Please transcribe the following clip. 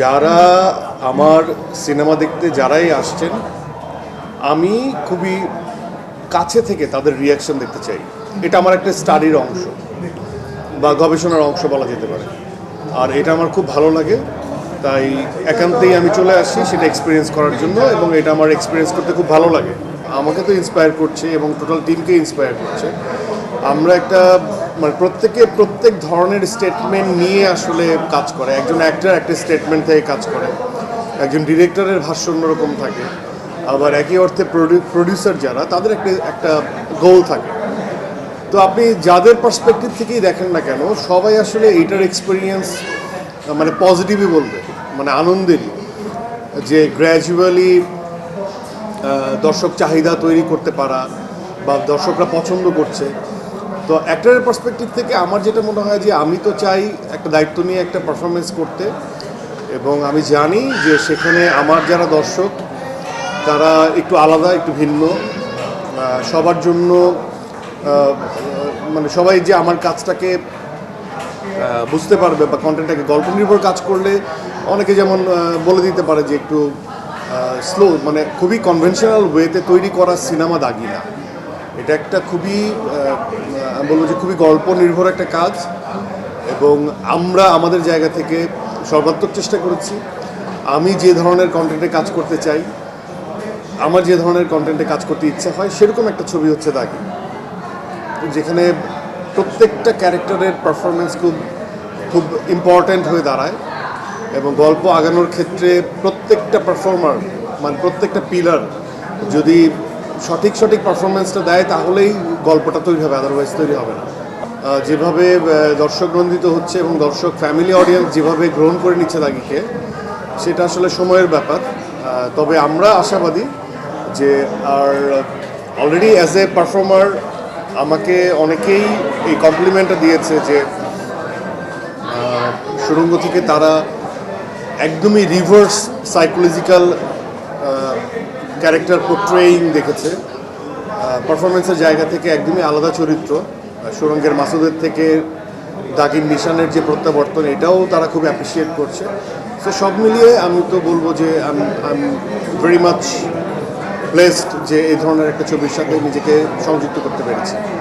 যারা আমার সিনেমা দেখতে যারাই আসছেন, আমি খুবই কাছে থেকে তাদের রিয়াকশন দেখতে চাই। এটা আমার একটা স্টাডির অংশ বা গবেষণার অংশ বলা যেতে পারে। আর এটা আমার খুব ভালো লাগে, তাই একান্তেই আমি চলে আসি সেটা এক্সপিরিয়েন্স করার জন্য এবং এটা আমার এক্সপিরিয়েন্স করতে খুব ভালো লাগে। আমাকে তো ইন্সপায়ার করছে এবং টোটাল টিমকে ইন্সপায়ার করছে। আমরা একটা মানে প্রত্যেকে, প্রত্যেক ধরনের স্টেটমেন্ট নিয়ে আসলে কাজ করে। একজন অ্যাক্টর একটা স্টেটমেন্ট থেকে কাজ করে। একজন ডিরেক্টরের ভাষ্য অন্যরকম থাকে। আবার একই অর্থে প্রডিউসার যারা, তাদের একটা একটা গোল থাকে। তো আপনি যাদের পার্সপেক্টিভ থেকেই দেখেন না কেন, সবাই আসলে এইটার এক্সপিরিয়েন্স মানে পজিটিভই বলবে মানে আনন্দেরই। যে গ্র্যাজুয়ালি দর্শক চাহিদা তৈরি করতে পারা বা দর্শকরা পছন্দ করছে তো অ্যাক্টরের পার্সপেক্টিভ থেকে আমার যেটা মনে হয় যে আমি তো চাই একটা দায়িত্ব নিয়ে একটা পারফরমেন্স করতে। এবং আমি জানি যে সেখানে আমার যারা দর্শক, তারা একটু আলাদা, একটু ভিন্ন। সবার জন্য মানে সবাই যে আমার কাজটাকে বুঝতে পারবে বা কন্টেন্টটাকে গল্প নির্ভর কাজ করলে অনেকে যেমন বলে দিতে পারে যে একটু স্লো মানে খুবই কনভেনশনাল ওয়েতে তৈরি করা সিনেমা দাগি না এটা একটা খুবই আমি বলব যে খুবই গল্প নির্ভর একটা কাজ এবং আমরা আমাদের জায়গা থেকে সর্বাত্মক চেষ্টা করেছি। আমি যে ধরনের কন্টেন্টে কাজ করতে চাই, আমার যে ধরনের কন্টেন্টে কাজ করতে ইচ্ছা হয়, সেরকম একটা ছবি হচ্ছে দাগি। যেখানে প্রত্যেকটা ক্যারেক্টারের পারফরমেন্স খুব খুব ইম্পর্ট্যান্ট হয়ে দাঁড়ায় এবং গল্প আগানোর ক্ষেত্রে প্রত্যেকটা পারফর্মার মানে প্রত্যেকটা পিলার যদি সঠিক সঠিক পারফরমেন্সটা দেয়, তাহলেই গল্পটা তৈরি হবে আদারওয়াইজ তৈরি হবে না। যেভাবে দর্শক নন্দিত হচ্ছে এবং দর্শক ফ্যামিলি অডিয়েন্স যেভাবে গ্রহণ করে নিচ্ছে দাগিকে, সেটা আসলে সময়ের ব্যাপার। তবে আমরা আশাবাদী যে আর অলরেডি অ্যাজ এ পারফর্মার আমাকে অনেকেই এই কমপ্লিমেন্টটা দিয়েছে যে সুরঙ্গ থেকে তারা একদমই রিভার্স সাইকোলজিক্যাল ক্যারেক্টার পোট্রেইং দেখেছে। পারফরমেন্সের জায়গা থেকে একদমই আলাদা চরিত্র। সুরঙ্গের মাসুদের থেকে দাগির নিশানের যে প্রত্যাবর্তন, এটাও তারা খুব অ্যাপ্রিসিয়েট করছে। তো সব মিলিয়ে আমি তো বলব যে আই ভেরি মাচ প্লেসড যে এই ধরনের একটা ছবির সাথে নিজেকে সংযুক্ত করতে পেরেছি।